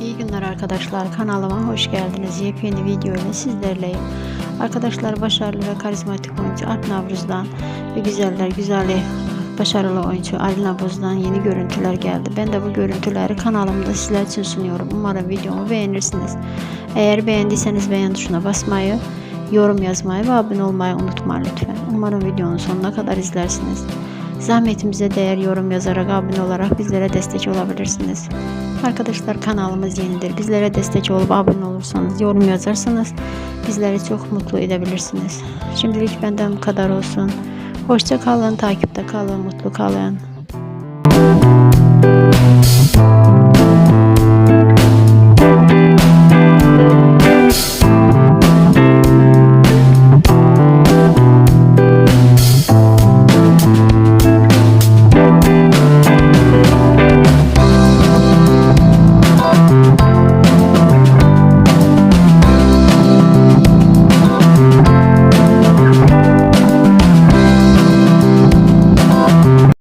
İyi günler arkadaşlar. Kanalıma hoş geldiniz. Yepyeni video ile sizlerleyim. Arkadaşlar başarılı ve karizmatik oyuncu Alp Navruz'dan ve güzeller güzeli başarılı oyuncu Ali Navruz'dan yeni görüntüler geldi. Ben de bu görüntüleri kanalımda sizler için sunuyorum. Umarım videomu beğenirsiniz. Eğer beğendiyseniz beğen tuşuna basmayı, yorum yazmayı ve abone olmayı unutmayın lütfen. Umarım videonun sonuna kadar izlersiniz. Zahmetimize değer yorum yazarak abone olarak bizlere destek olabilirsiniz. Arkadaşlar kanalımız yenidir. Bizlere destek olup abone olursanız, yorum yazarsanız bizleri çok mutlu edebilirsiniz. Şimdilik benden bu kadar olsun. Hoşça kalın, takipte kalın, mutlu kalın.